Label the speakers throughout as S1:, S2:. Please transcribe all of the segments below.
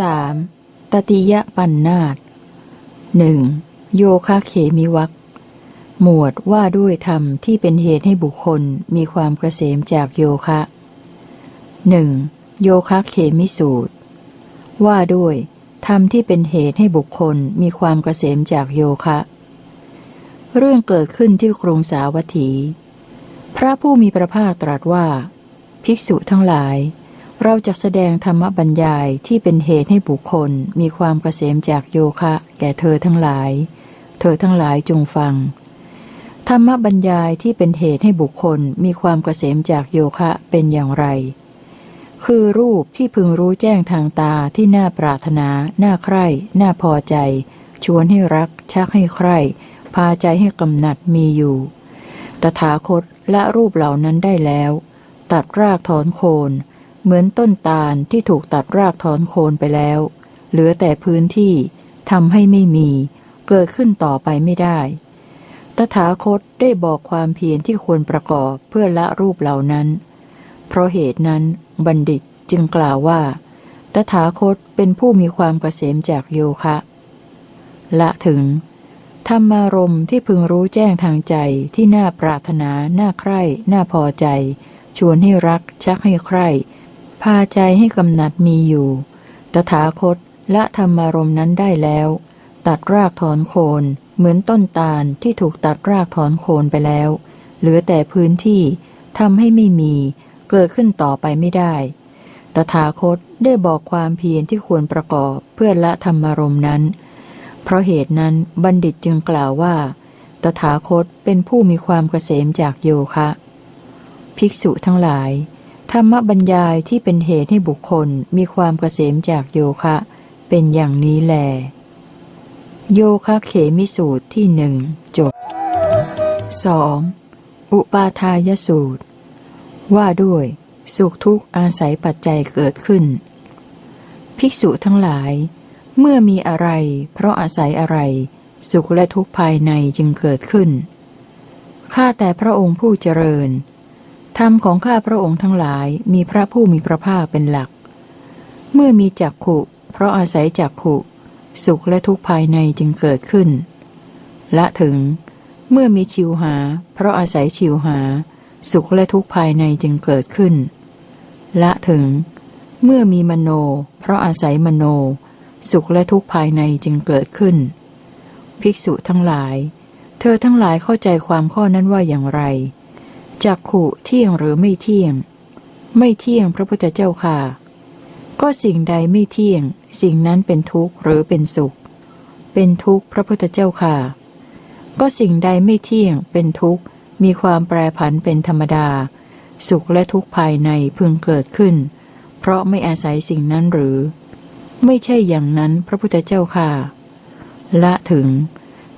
S1: 3. ตติยปันนาตหนึ่งโยคะเขมิวักหมวดว่าด้วยธรรมที่เป็นเหตุให้บุคคลมีความเกษมจากโยคะหนึ่งโยคะเขมิสูตร ว่าด้วยธรรมที่เป็นเหตุให้บุคคลมีความเกษมจากโยคะ เรื่องเกิดขึ้นที่กรุงสาวัตถี พระผู้มีพระภาคตรัสว่า ภิกษุทั้งหลาย เราจะแสดงธรรมบัญญายที่เป็นเหตุให้บุคคลมีความเกษมจากโยคะ แก่เธอทั้งหลาย เธอทั้งหลายจงฟัง ธรรมบัญญายที่เป็นเหตุให้บุคคลมีความเกษมจากโยคะเป็นอย่างไร คือรูปที่พึงรู้แจ้งทางตาที่น่าปรารถนา น่าใคร่ น่าพอใจ ชวนให้รัก ชักให้ใคร่ พาใจให้กำหนัดมีอยู่ ตถาคตละรูปเหล่านั้นได้แล้ว ตัดรากถอนโคน เหมือนต้นตาลที่ถูกตัดรากถอนโคนไปแล้ว เหลือแต่พื้นที่ทำให้ไม่มี เกิดขึ้นต่อไปไม่ได้ ตถาคตได้บอกความเพียรที่ควรประกอบเพื่อละรูปเหล่านั้น เพราะเหตุนั้นบัณฑิตจึงกล่าวว่า ตถาคตเป็นผู้มีความเกษมจากโยคะ ละถึงธรรมารมที่พึงรู้แจ้งทางใจที่น่าปรารถนา น่าใคร่ น่าพอใจ ชวนให้รัก ชักให้ใคร่ พาใจให้กำหนัดมีอยู่ ตถาคตละธรรมารมนั้นได้แล้ว ตัดรากถอนโคน เหมือนต้นตาลที่ถูกตัดรากถอนโคนไปแล้ว เหลือแต่พื้นที่ทำให้ไม่มี เกิดขึ้นต่อไปไม่ได้ ตถาคตได้บอกความเพียรที่ควรประกอบเพื่อละธรรมารมนั้น เพราะเหตุนั้นบัณฑิตจึงกล่าวว่า ตถาคตเป็นผู้มีความเกษมจากโยคะ ภิกษุทั้งหลาย ธรรมบัญญายที่เป็นเหตุให้บุคคลมีความเกษมจากโยคะ เป็นอย่างนี้แล โยคะเขมิสูตรที่หนึ่งจบ 2. อุปาทายสูตร ว่าด้วย สุขทุกข์อาศัยปัจจัยเกิดขึ้น ภิกษุทั้งหลาย เมื่อมีอะไร เพราะอาศัยอะไร สุขและทุกข์ภายในจึงเกิดขึ้นข้าแต่พระองค์ผู้เจริญ ธรรมของข้าพระองค์ทั้งหลายมีพระผู้มีพระภาคเป็นหลัก เมื่อมีจักขุ เพราะอาศัยจักขุ สุขและทุกข์ภายในจึงเกิดขึ้น ละถึง เมื่อมีชิวหา เพราะอาศัยชิวหา สุขและทุกข์ภายในจึงเกิดขึ้น ละถึง เมื่อมีมโน เพราะอาศัยมโน สุขและทุกข์ภายในจึงเกิดขึ้น ภิกษุทั้งหลาย เธอทั้งหลายเข้าใจความข้อนั้นว่าอย่างไร จักขุเที่ยงหรือไม่เที่ยง ไม่เที่ยงพระพุทธเจ้าค่ะ ก็สิ่งใดไม่เที่ยง สิ่งนั้นเป็นทุกข์หรือเป็นสุข เป็นทุกข์พระพุทธเจ้าค่ะ ก็สิ่งใดไม่เที่ยง เป็นทุกข์ มีความแปรผันเป็นธรรมดา สุขและทุกข์ภายในพึงเกิดขึ้น เพราะไม่อาศัยสิ่งนั้นหรือ ไม่ใช่อย่างนั้นพระพุทธเจ้าค่ะ ละถึง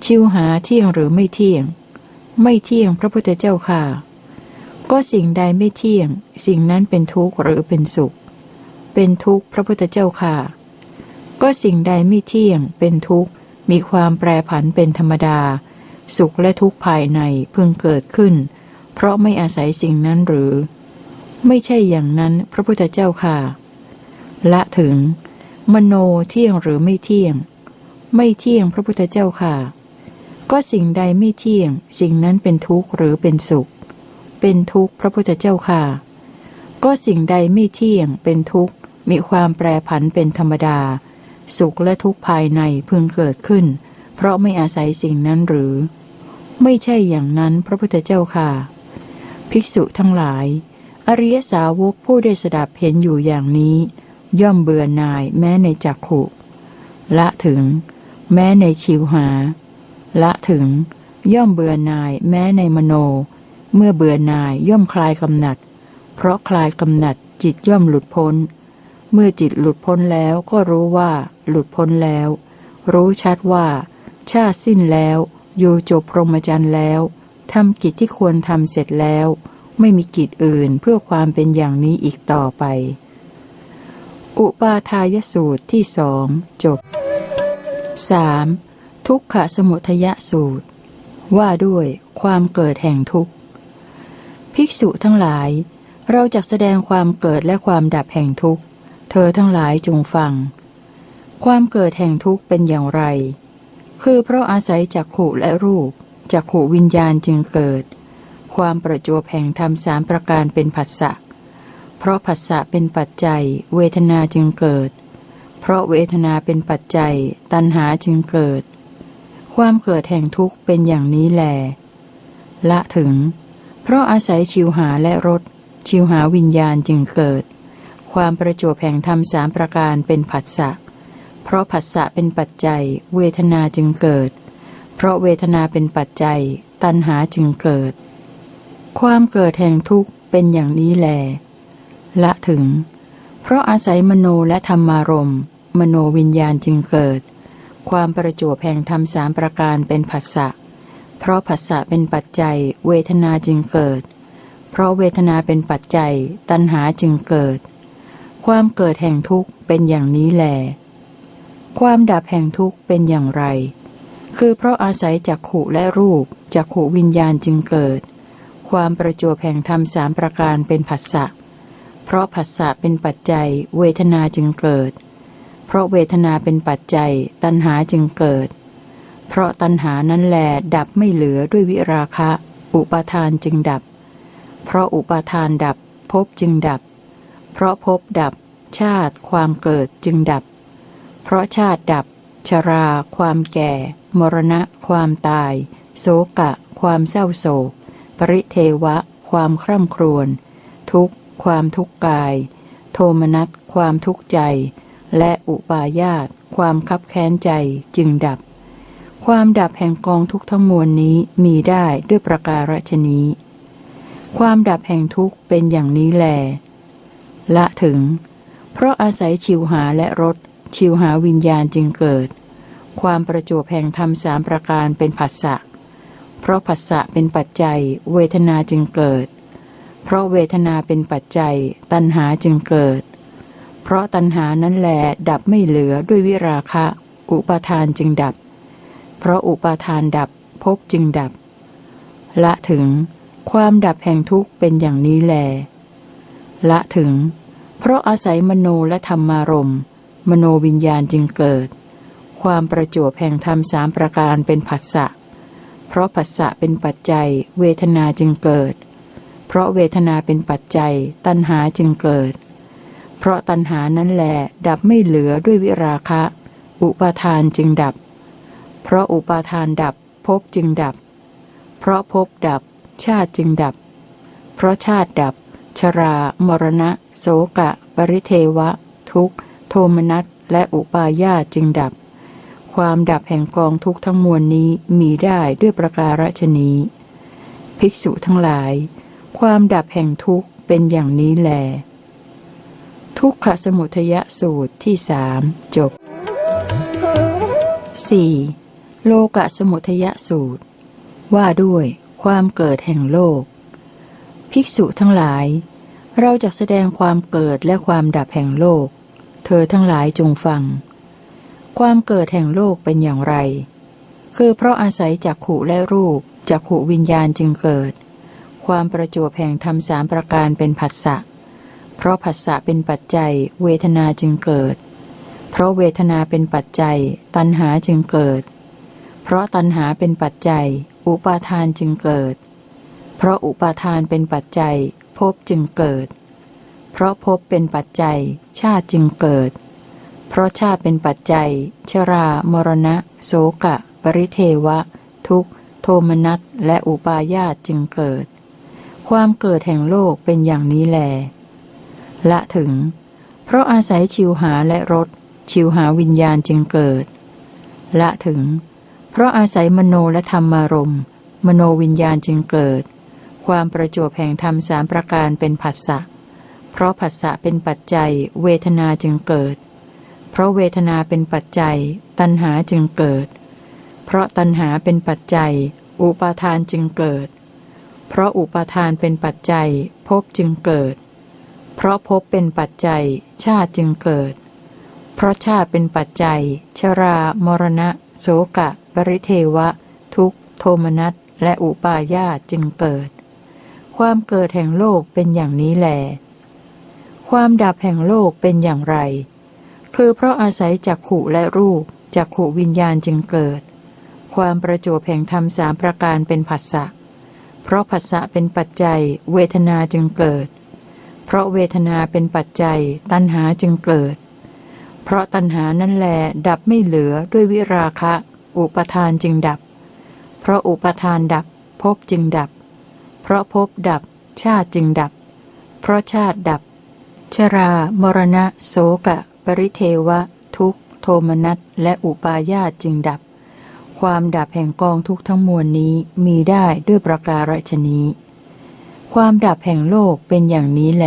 S1: ชิวหาเที่ยงหรือไม่เที่ยง ไม่เที่ยงพระพุทธเจ้าค่ะ ก็สิ่งใดไม่เที่ยง สิ่งนั้นเป็นทุกข์หรือเป็นสุข เป็นทุกข์พระพุทธเจ้าค่ะ ก็สิ่งใดไม่เที่ยง เป็นทุกข์ มีความแปรผันเป็นธรรมดา สุขและทุกข์ภายในพึงเกิดขึ้น เพราะไม่อาศัยสิ่งนั้นหรือ ไม่ใช่อย่างนั้นพระพุทธเจ้าค่ะ ละถึง มโนเที่ยงหรือไม่เที่ยง ไม่เที่ยงพระพุทธเจ้าค่ะ ก็สิ่งใดไม่เที่ยง สิ่งนั้นเป็นทุกข์หรือเป็นสุข เป็นทุกข์พระพุทธเจ้าค่ะ ก็สิ่งใดไม่เที่ยงเป็นทุกข์ มีความแปรผันเป็นธรรมดา สุขและทุกข์ภายในพึงเกิดขึ้น เพราะไม่อาศัยสิ่งนั้นหรือ ไม่ใช่อย่างนั้นพระพุทธเจ้าค่ะ ภิกษุทั้งหลาย อริยสาวกผู้ได้สดับเห็นอยู่อย่างนี้ ย่อมเบื่อหน่ายแม้ในจักขุละถึง แม้ในชิวหา ละถึง ย่อมเบื่อหน่ายแม้ในมโน เมื่อเบื่อหน่ายย่อมคลายกำหนัด เพราะคลายกำหนัดจิตย่อมหลุดพ้น เมื่อจิตหลุดพ้นแล้วก็รู้ว่าหลุดพ้นแล้ว รู้ชัดว่า ชาติสิ้นแล้วอยู่จบพรหมจรรย์แล้วทำกิจที่ควรทำเสร็จแล้ว ไม่มีกิจอื่นเพื่อความเป็นอย่างนี้อีกต่อไป อุปาทายสูตรที่สองจบ 3. ทุกขสมุทยสูตร ว่าด้วยความเกิดแห่งทุกข์ ภิกษุทั้งหลาย เราจะแสดงความเกิดและความดับแห่งทุกข์ เธอทั้งหลายจงฟัง ความเกิดแห่งทุกข์เป็นอย่างไร คือเพราะอาศัยจักขู่และรูปจักขู่วิญญาณจึงเกิด ความประจวบแห่งธรรมสามประการเป็นผัสสะ เพราะผัสสะเป็นปัจจัย เวทนาจึงเกิด เพราะเวทนาเป็นปัจจัย ตัณหาจึงเกิด ความเกิดแห่งทุกข์เป็นอย่างนี้แหลละถึง เพราะอาศัยชิวหาและรสชิวหาวิญญาณจึงเกิด ความประจวบแห่งธรรมสามประการเป็นผัสสะ เพราะผัสสะเป็นปัจจัย เวทนาจึงเกิด เพราะเวทนาเป็นปัจจัย ตัณหาจึงเกิด ความเกิดแห่งทุกข์เป็นอย่างนี้แล ละถึง เพราะอาศัยมโนและธรรมารมณ์มโนวิญญาณจึงเกิด ความประจวบแห่งธรรมสามประการเป็นผัสสะเพราะผัสสะเป็นปัจจัย เวทนาจึงเกิด เพราะเวทนาเป็นปัจจัย ตัณหาจึงเกิด ความเกิดแห่งทุกข์เป็นอย่างนี้แหลความดับแห่งทุกข์เป็นอย่างไร คือเพราะอาศัยจักขุและรูปจักขุวิญญาณจึงเกิด ความประจวบแห่งธรรมสามประการเป็นผัสสะ เพราะผัสสะเป็นปัจจัย เวทนาจึงเกิด เพราะเวทนาเป็นปัจจัย ตัณหาจึงเกิดเพราะตัณหานั้นแหลดับไม่เหลือด้วยวิราคะ อุปาทานจึงดับ เพราะอุปาทานดับภพจึงดับ เพราะภพดับ ชาติความเกิดจึงดับ เพราะชาติดับ ชรา ความแก่ มรณะ ความตาย โศกะ ความเศร้าโศก ปริเทวะ ความคร่ำครวญ ทุกข์ ความทุกข์กาย โทมนัส ความทุกข์ใจ และอุปาญาต ความคับแค้นใจจึงดับ ความดับแห่งกองทุกข์ทั้งมวลนี้มีได้ด้วยประการฉนี้ ความดับแห่งทุกข์เป็นอย่างนี้แล ละถึง เพราะอาศัยชิวหาและรสชิวหาวิญญาณจึงเกิด ความประจวบแห่งธรรมสามประการเป็นผัสสะ เพราะผัสสะเป็นปัจจัย เวทนาจึงเกิด เพราะเวทนาเป็นปัจจัย ตัณหาจึงเกิด เพราะตัณหานั้นแหลดับไม่เหลือด้วยวิราคะ อุปาทานจึงดับ เพราะอุปาทานดับภพจึงดับ ละถึงความดับแห่งทุกข์เป็นอย่างนี้แล ละถึง เพราะอาศัยมโนและธรรมารมณ์มโนวิญญาณจึงเกิด ความประจวบแห่งธรรมสามประการเป็นผัสสะ เพราะผัสสะเป็นปัจจัย เวทนาจึงเกิด เพราะเวทนาเป็นปัจจัย ตัณหาจึงเกิด เพราะตัณหานั้นแหลดับไม่เหลือด้วยวิราคะ อุปาทานจึงดับ เพราะอุปาทานดับภพจึงดับ เพราะภพดับ ชาติจึงดับ เพราะชาติดับ ชรา มรณะ โสกะ ปริเทวะ ทุกโทมนัสและอุปาญาจึงดับ ความดับแห่งกองทุกทั้งมวลนี้มีได้ด้วยประการฉนี้ ภิกษุทั้งหลาย ความดับแห่งทุกขเป็นอย่างนี้แล ทุกขสมุทยสูตรที่สามจบ 4. โลกะสมุทยสูตร ว่าด้วยความเกิดแห่งโลก ภิกษุทั้งหลาย เราจะแสดงความเกิดและความดับแห่งโลก เธอทั้งหลายจงฟัง ความเกิดแห่งโลกเป็นอย่างไร คือเพราะอาศัยจักขุและรูปจักขุวิญญาณจึงเกิด ความประจวบแห่งธรรมสามประการเป็นผัสสะเพราะผัสสะเป็นปัจจัย เวทนาจึงเกิด เพราะเวทนาเป็นปัจจัย ตัณหาจึงเกิด เพราะตัณหาเป็นปัจจัย อุปาทานจึงเกิด เพราะอุปาทานเป็นปัจจัยภพจึงเกิด เพราะภพเป็นปัจจัย ชาติจึงเกิด เพราะชาติเป็นปัจจัย ชรา มรณะ โสกะ ปริเทวะ ทุกโทมนัสและอุปาญาตจึงเกิด ความเกิดแห่งโลกเป็นอย่างนี้แล ละถึง เพราะอาศัยชิวหาและรสชิวหาวิญญาณจึงเกิด ละถึง เพราะอาศัยมโนและธรรมารมณ์ มโนวิญญาณจึงเกิด ความประจวบแห่งธรรมสามประการเป็นผัสสะ เพราะผัสสะเป็นปัจจัย เวทนาจึงเกิด เพราะเวทนาเป็นปัจจัย ตัณหาจึงเกิด เพราะตัณหาเป็นปัจจัย อุปาทานจึงเกิด เพราะอุปาทานเป็นปัจจัยภพจึงเกิด เพราะภพเป็นปัจจัย ชาติจึงเกิด เพราะชาติเป็นปัจจัย ชรา มรณะ โสกะ ปริเทวะ ทุกโทมนัสและอุปาญาตจึงเกิด ความเกิดแห่งโลกเป็นอย่างนี้แหลความดับแห่งโลกเป็นอย่างไร คือเพราะอาศัยจักขุและรูปจักขุวิญญาณจึงเกิด ความประจวบแห่งธรรมสามประการเป็นผัสสะ เพราะผัสสะเป็นปัจจัย เวทนาจึงเกิด เพราะเวทนาเป็นปัจจัย ตัณหาจึงเกิด เพราะตัณหานั่นแหลดับไม่เหลือด้วยวิราคะ อุปทานจึงดับ เพราะอุปทานดับภพจึงดับ เพราะภพดับ ชาติจึงดับ เพราะชาติดับ ชรา มรณะ โสกะ ปริเทวะ ทุกโทมนัสและอุปาญาตจึงดับ ความดับแห่งกองทุกทั้งมวลนี้มีได้ด้วยประการฉนี้ ความดับแห่งโลกเป็นอย่างนี้แล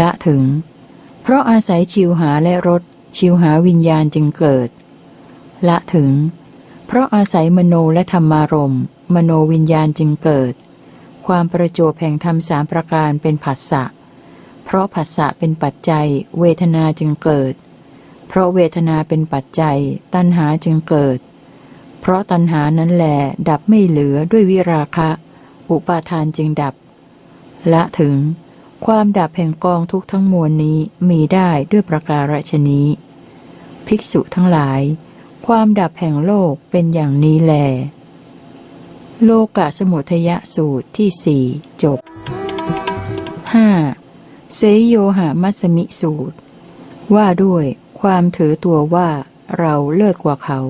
S1: ละถึง เพราะอาศัยชิวหาและรสชิวหาวิญญาณจึงเกิด ละถึง เพราะอาศัยมโนและธรรมารมมโนวิญญาณจึงเกิด ความประจวบแห่งธรรมสามประการเป็นผัสสะเพราะผัสสะเป็นปัจจัย เวทนาจึงเกิด เพราะเวทนาเป็นปัจจัย ตัณหาจึงเกิด เพราะตัณหานั้นแหลดับไม่เหลือด้วยวิราคะ อุปาทานจึงดับ ละถึง ความดับแห่งกองทุกทั้งมวลนี้มีได้ด้วยประการฉนี้ ภิกษุทั้งหลาย ความดับแห่งโลกเป็นอย่างนี้แล โลกะสมุทยสูตรที่สี่จบ 5. เสยโยหามัสมิสูตร ว่าด้วยความถือตัวว่าเราเลิศกว่าเขา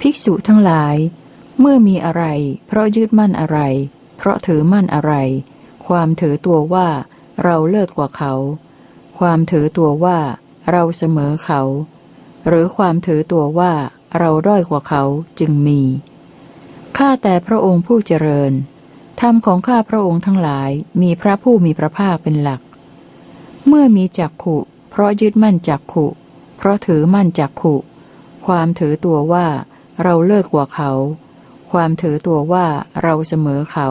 S1: ภิกษุทั้งหลาย เมื่อมีอะไร เพราะยึดมั่นอะไร เพราะถือมั่นอะไร ความถือตัวว่าเราเลิศกว่าเขา ความถือตัวว่าเราเสมอเขา หรือความถือตัวว่าเราด้อยกว่าเขาจึงมี ข้าแต่พระองค์ผู้เจริญ ธรรมของข้าพระองค์ทั้งหลายมีพระผู้มีพระภาคเป็นหลัก เมื่อมีจักขุ เพราะยึดมั่นจักขุ เพราะถือมั่นจักขุ ความถือตัวว่าเราเลิกกว่าเขา ความถือตัวว่าเราเสมอเขา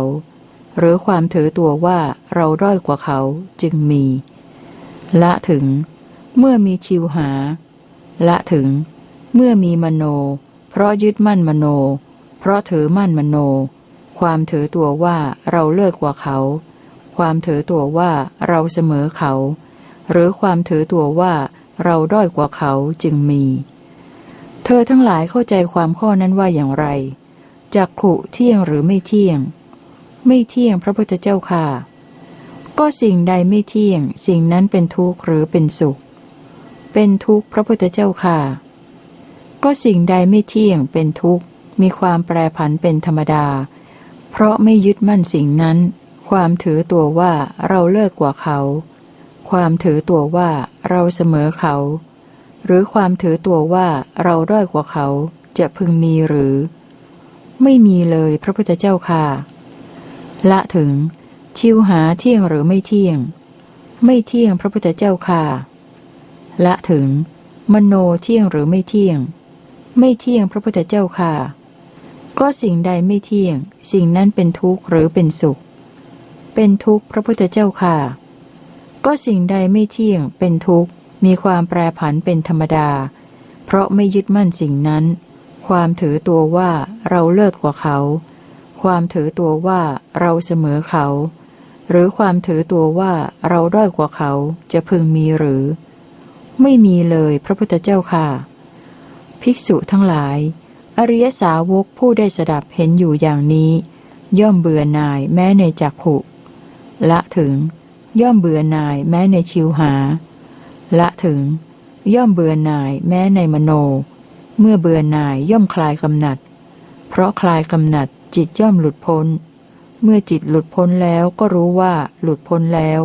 S1: หรือความถือตัวว่าเราด้อยกว่าเขาจึงมี ละถึง เมื่อมีชิวหา ละถึง เมื่อมีมโน เพราะยึดมั่นมโน เพราะถือมั่นมโน ความถือตัวว่าเราเลิกกว่าเขา ความถือตัวว่าเราเสมอเขา หรือความถือตัวว่าเราด้อยกว่าเขาจึงมี เธอทั้งหลายเข้าใจความข้อนั้นว่าอย่างไรจักขุเที่ยงหรือไม่เที่ยง ไม่เที่ยงพระพุทธเจ้าค่ะ ก็สิ่งใดไม่เที่ยง สิ่งนั้นเป็นทุกข์หรือเป็นสุข เป็นทุกข์พระพุทธเจ้าค่ะ ก็สิ่งใดไม่เที่ยงเป็นทุกข์ มีความแปรผันเป็นธรรมดา เพราะไม่ยึดมั่นสิ่งนั้น ความถือตัวว่าเราเลิกกว่าเขา ความถือตัวว่าเราเสมอเขา หรือความถือตัวว่าเราด้อยกว่าเขาจะพึงมีหรือ ไม่มีเลยพระพุทธเจ้าค่ะ ละถึง ชิวหาเที่ยงหรือไม่เที่ยง ไม่เที่ยงพระพุทธเจ้าค่ะ ละถึง มโนเที่ยงหรือไม่เที่ยง ไม่เที่ยงพระพุทธเจ้าค่ะ ก็สิ่งใดไม่เที่ยง สิ่งนั้นเป็นทุกข์หรือเป็นสุข เป็นทุกข์พระพุทธเจ้าค่ะ ก็สิ่งใดไม่เที่ยง เป็นทุกข์ มีความแปรผันเป็นธรรมดา เพราะไม่ยึดมั่นสิ่งนั้น ความถือตัวว่าเราเลิศกว่าเขา ความถือตัวว่าเราเสมอเขาหรือความถือตัวว่าเราด้อยกว่าเขาจะพึงมีหรือ ไม่มีเลยพระพุทธเจ้าค่ะ ภิกษุทั้งหลาย อริยสาวกผู้ได้สดับเห็นอยู่อย่างนี้ ย่อมเบื่อหน่ายแม้ในจักขุละถึง ย่อมเบื่อหน่ายแม้ในชิวหา ละถึง ย่อมเบื่อหน่ายแม้ในมโน เมื่อเบื่อหน่ายย่อมคลายกำหนัด เพราะคลายกำหนัดจิตย่อมหลุดพ้น เมื่อจิตหลุดพ้นแล้วก็รู้ว่าหลุดพ้นแล้ว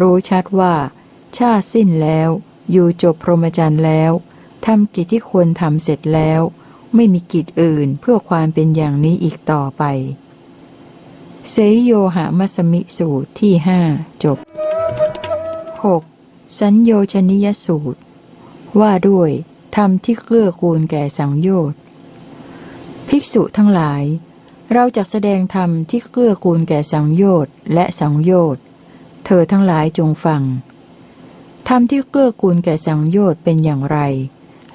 S1: รู้ชัดว่า ชาสิ้นแล้ว อยู่จบพรหมจรรย์แล้วทำกิจที่ควรทำเสร็จแล้ว ไม่มีกิจอื่นเพื่อความเป็นอย่างนี้อีกต่อไป เสยโยหามัสมิสูตรที่ห้าจบ 6. สัญโยชนิยสูตร ว่าด้วยธรรมที่เกื้อกูลแก่สังโยชน์ ภิกษุทั้งหลาย เราจะแสดงธรรมที่เกื้อกูลแก่สังโยชน์และสังโยชน์ เธอทั้งหลายจงฟัง ธรรมที่เกื้อกูลแก่สังโยชน์เป็นอย่างไร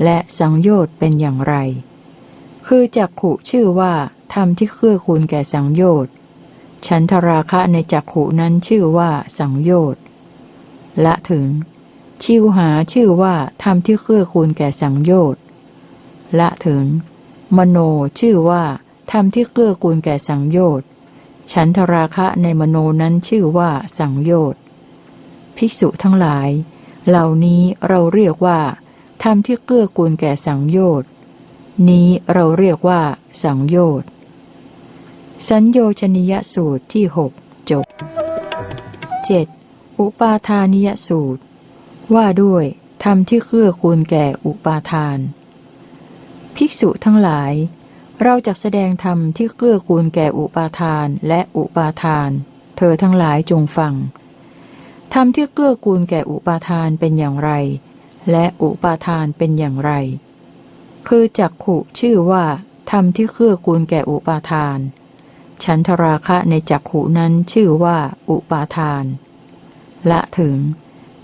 S1: และสังโยชน์เป็นอย่างไร คือจักขุชื่อว่าธรรมที่เกื้อกูลแก่สังโยชน์ฉันทราคะในจักขุนั้นชื่อว่าสังโยชน์ละถึง ชิวหาชื่อว่าธรรมที่เกื้อกูลแก่สังโยชน์ละถึง มโนชื่อว่าธรรมที่เกื้อกูลแก่สังโยชน์ฉันทราคะในมโนนั้นชื่อว่าสังโยชน์ภิกษุทั้งหลาย เหล่านี้เราเรียกว่าธรรมที่เกื้อกูลแก่สังโยชน์นี้เราเรียกว่า สังโยชน์สัญโยชนิยสูตรที่หกจบ 7. อุปาทานิยสูตร ว่าด้วยธรรมที่เกื้อกูลแก่อุปาทาน ภิกษุทั้งหลาย เราจะแสดงธรรมที่เกื้อกูลแก่อุปาทานและอุปาทาน เธอทั้งหลายจงฟัง ธรรมที่เกื้อกูลแก่อุปาทานเป็นอย่างไร และอุปาทานเป็นอย่างไร คือจักขุชื่อว่าธรรมที่เกื้อกูลแก่อุปาทาน ฉันทราคะในจักขุนั้นชื่อว่าอุปาทาน ละถึง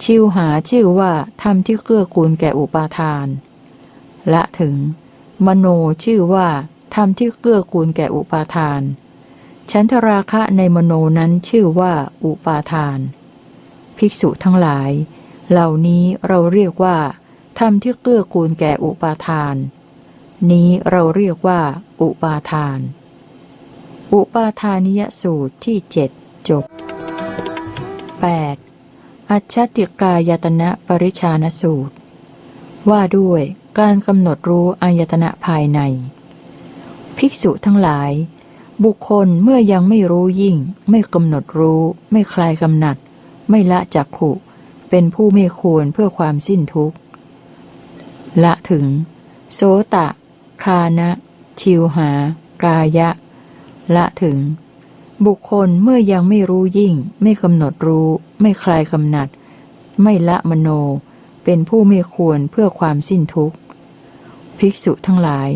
S1: ชิวหาชื่อว่าธรรมที่เกื้อกูลแก่อุปาทาน ละถึง มโนชื่อว่าธรรมที่เกื้อกูลแก่อุปาทาน ฉันทราคะในมโนนั้นชื่อว่าอุปาทาน ภิกษุทั้งหลาย เหล่านี้เราเรียกว่าธรรมที่เกื้อกูลแก่อุปาทาน นี้เราเรียกว่า อุปาทาน อุปาทานิยสูตรที่เจ็ดจบ 8. อัจฉติกายตนะปริชานสูตร ว่าด้วยการกำหนดรู้อายตนะภายใน ภิกษุทั้งหลาย บุคคลเมื่อยังไม่รู้ยิ่ง ไม่กำหนดรู้ ไม่คลายกำหนัด ไม่ละจักขุ เป็นผู้ไม่ควรเพื่อความสิ้นทุกข์ ละถึง โสตะ คานะ ชิวหา กายะ ละถึง บุคคลเมื่อยังไม่รู้ยิ่ง ไม่กำหนดรู้ ไม่คลายกำหนัด ไม่ละมโน เป็นผู้ไม่ควรเพื่อความสิ้นทุกข์ ภิกษุทั้งหลาย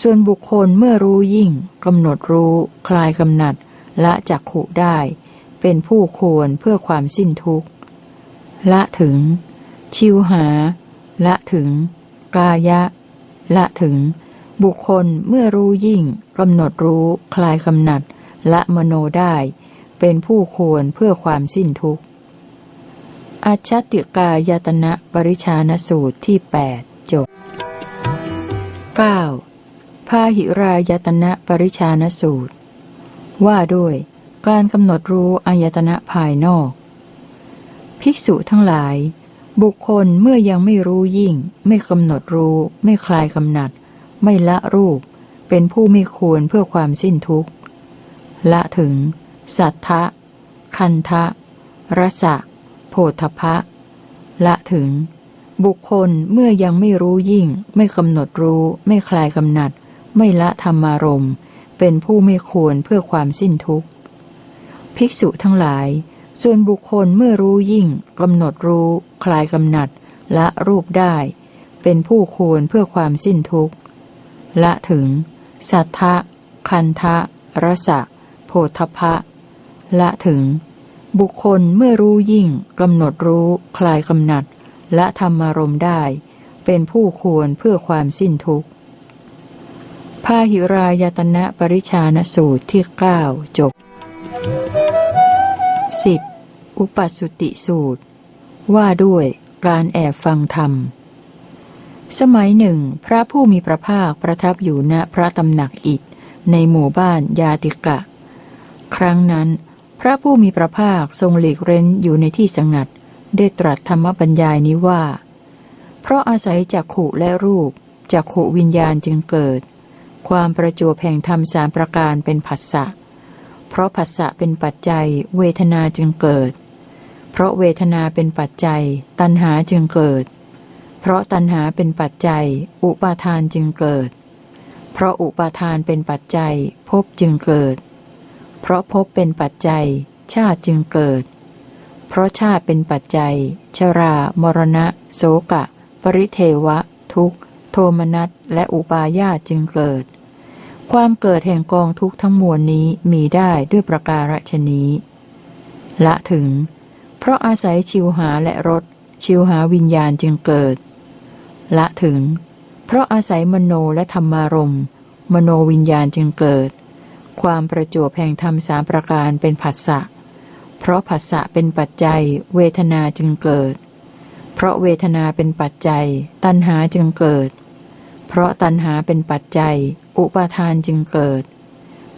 S1: ส่วนบุคคลเมื่อรู้ยิ่งกำหนดรู้ คลายกำหนัด ละจักขุได้ เป็นผู้ควรเพื่อความสิ้นทุกข์ ละถึง ชิวหา ละถึง กายะ ละถึง บุคคลเมื่อรู้ยิ่งกำหนดรู้คลายกำหนัด ละมโนได้ เป็นผู้ควรเพื่อความสิ้นทุกข์อาชติกายตนะปริชานสูตรที่ 8 จบ 9. พาหิรายตนะปริชานสูตร ว่าด้วย การกำหนดรู้อายตนะภายนอก ภิกษุทั้งหลาย บุคคลเมื่อยังไม่รู้ยิ่ง ไม่กำหนดรู้ ไม่คลายกำหนัด ไม่ละรูป เป็นผู้ไม่ควรเพื่อความสิ้นทุกข์ ละถึง สัทธะ คันทะ รสะ โพธพะ ละถึง บุคคลเมื่อยังไม่รู้ยิ่ง ไม่กำหนดรู้ ไม่คลายกำหนัด ไม่ละธรรมารมณ์เป็นผู้ไม่ควรเพื่อความสิ้นทุกข์ ภิกษุทั้งหลาย ส่วนบุคคลเมื่อรู้ยิ่งกำหนดรู้ คลายกำหนัด ละรูปได้ เป็นผู้ควรเพื่อความสิ้นทุกข์ละถึง สัทธะ คันทะรสะ โพธพะ ละถึง บุคคลเมื่อรู้ยิ่งกำหนดรู้ คลายกำหนัด และธรรมารมได้ เป็นผู้ควรเพื่อความสิ้นทุกข์พาหิรายตนะปริชานสูตรที่9จบ 10. อุปสุติสูตร ว่าด้วยการแอบฟังธรรม สมัยหนึ่ง พระผู้มีพระภาคประทับอยู่ณพระตำหนักอิฐในหมู่บ้านยาติกะ ครั้งนั้น พระผู้มีพระภาคทรงหลีกเร้นอยู่ในที่สงัด ได้ตรัสธรรมบัญญายนี้ว่า เพราะอาศัยจักขุและรูปจักขุวิญญาณจึงเกิด ความประจวบแห่งธรรมสามประการเป็นผัสสะเพราะผัสสะเป็นปัจจัย เวทนาจึงเกิด เพราะเวทนาเป็นปัจจัย ตัณหาจึงเกิด เพราะตัณหาเป็นปัจจัย อุปาทานจึงเกิด เพราะอุปาทานเป็นปัจจัยภพจึงเกิด เพราะภพเป็นปัจจัย ชาติจึงเกิด เพราะชาติเป็นปัจจัย ชรา มรณะ โสกะ ปริเทวะ ทุกขโทมนัสและอุปาญาตจึงเกิด ความเกิดแห่งกองทุกข์ทั้งมวลนี้มีได้ด้วยประการฉนี้ ละถึง เพราะอาศัยชิวหาและรสชิวหาวิญญาณจึงเกิด ละถึง เพราะอาศัยมโนและธรรมารมณ์มโนวิญญาณจึงเกิด ความประจวบแห่งธรรมสามประการเป็นผัสสะเพราะผัสสะเป็นปัจจัย เวทนาจึงเกิด เพเพราะเวทนาเป็นปัจจัย ตัณหาจึงเกิด เพราะตัณหาเป็นปัจจัย อุปาทานจึงเกิด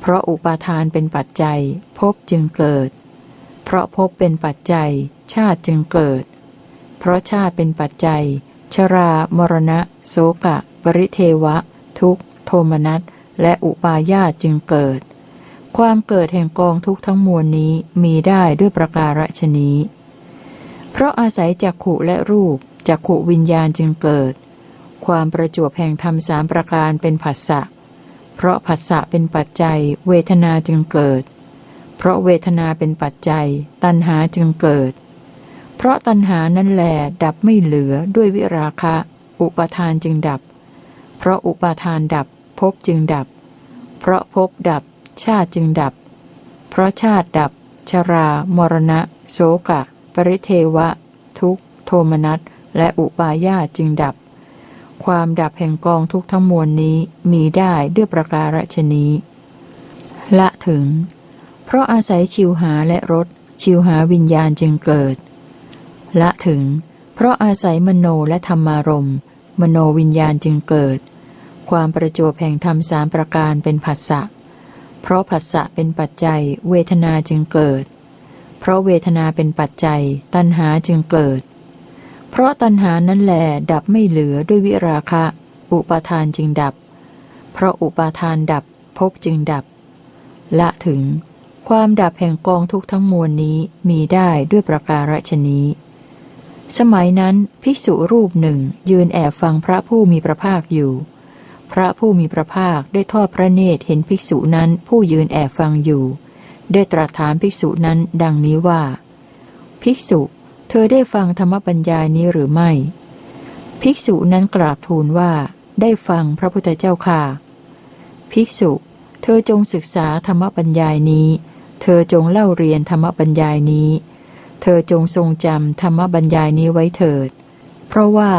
S1: เพราะอุปาทานเป็นปัจจัยภพจึงเกิด เพราะภพเป็นปัจจัย ชาติจึงเกิด เพราะชาติเป็นปัจจัย ชรา มรณะ โสกะ ปริเทวะ ทุกโทมนัส และอุปาญาตจึงเกิด ความเกิดแห่งกองทุกทั้งมวลนี้มีได้ด้วยประการฉนี้ เพราะอาศัยจักขุและรูปจักขุวิญญาณจึงเกิด ความประจวบแห่งธรรมสามประการเป็นผัสสะ เพราะผัสสะเป็นปัจจัย เวทนาจึงเกิด เพราะเวทนาเป็นปัจจัย ตัณหาจึงเกิด เพราะตัณหานั่นแหลดับไม่เหลือด้วยวิราคะ อุปทานจึงดับ เพราะอุปาทานดับภพจึงดับ เพราะภพดับ ชาติจึงดับ เพราะชาติดับ ชรา มรณะ โสกะ ปริเทวะ ทุกโทมนัสและอุปาญาจึงดับ ความดับแห่งกองทุกทั้งมวลนี้มีได้ด้วยประการฉนี้ ละถึง เพราะอาศัยชิวหาและรสชิวหาวิญญาณจึงเกิด ละถึง เพราะอาศัยมโนและธรรมารมมโนวิญญาณจึงเกิด ความประจวบแห่งธรรมสามประการเป็นผัสสะเพราะผัสสะเป็นปัจจัย เวทนาจึงเกิด เพราะเวทนาเป็นปัจจัย ตัณหาจึงเกิดเพราะตัณหานั้นแหลดับไม่เหลือด้วยวิราคะ อุปาทานจึงดับ เพราะอุปาทานดับภพจึงดับ ละถึง ความดับแห่งกองทุกทั้งมวลนี้มีได้ด้วยประการฉนี้ สมัยนั้นภิกษุรูปหนึ่งยืนแอบฟังพระผู้มีพระภาคอยู่ พระผู้มีพระภาคได้ทอดพระเนตรเห็นภิกษุนั้นผู้ยืนแอบฟังอยู่ ได้ตรัสถามภิกษุนั้นดังนี้ว่า ภิกษุ เธอได้ฟังธรรมบัญญายนี้หรือไม่ ภิกษุนั้นกราบทูลว่า ได้ฟังพระพุทธเจ้าค่ะ ภิกษุ เธอจงศึกษาธรรมบัญญายนี้ เธอจงเล่าเรียนธรรมบัญญายนี้ เธอจงทรงจำธรรมบัญญายนี้ไว้เถิด เพราะว่า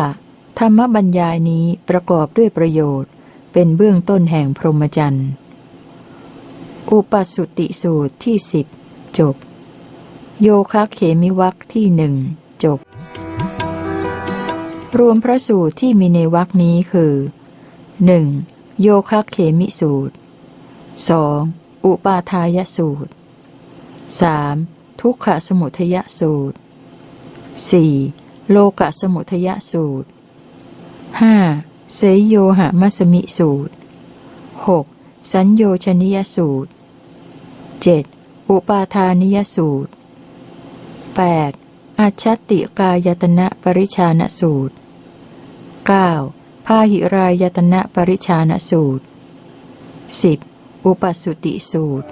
S1: ธรรมบัญญายนี้ประกอบด้วยประโยชน์ เป็นเบื้องต้นแห่งพรหมจรรย์ อุปสุติสูตรที่สิบจบ โยคะเขมิวักที่หนึ่งจบ รวมพระสูตรที่มีในวักนี้คือ 1. โยคะเขมิสูตร 2. อุปาทายสูตร 3. ทุกขสมุทยสูตร 4. โลกสมุทยสูตร 5. เสยโยหะมัสมิสูตร 6. สัญโยชนิยสูตร 7. อุปาทานิยสูตร 8. อัจฉติกายตนะปริชานสูตร 9. พาหิรายตนะปริชานสูตร 10. อุปสุติสูตร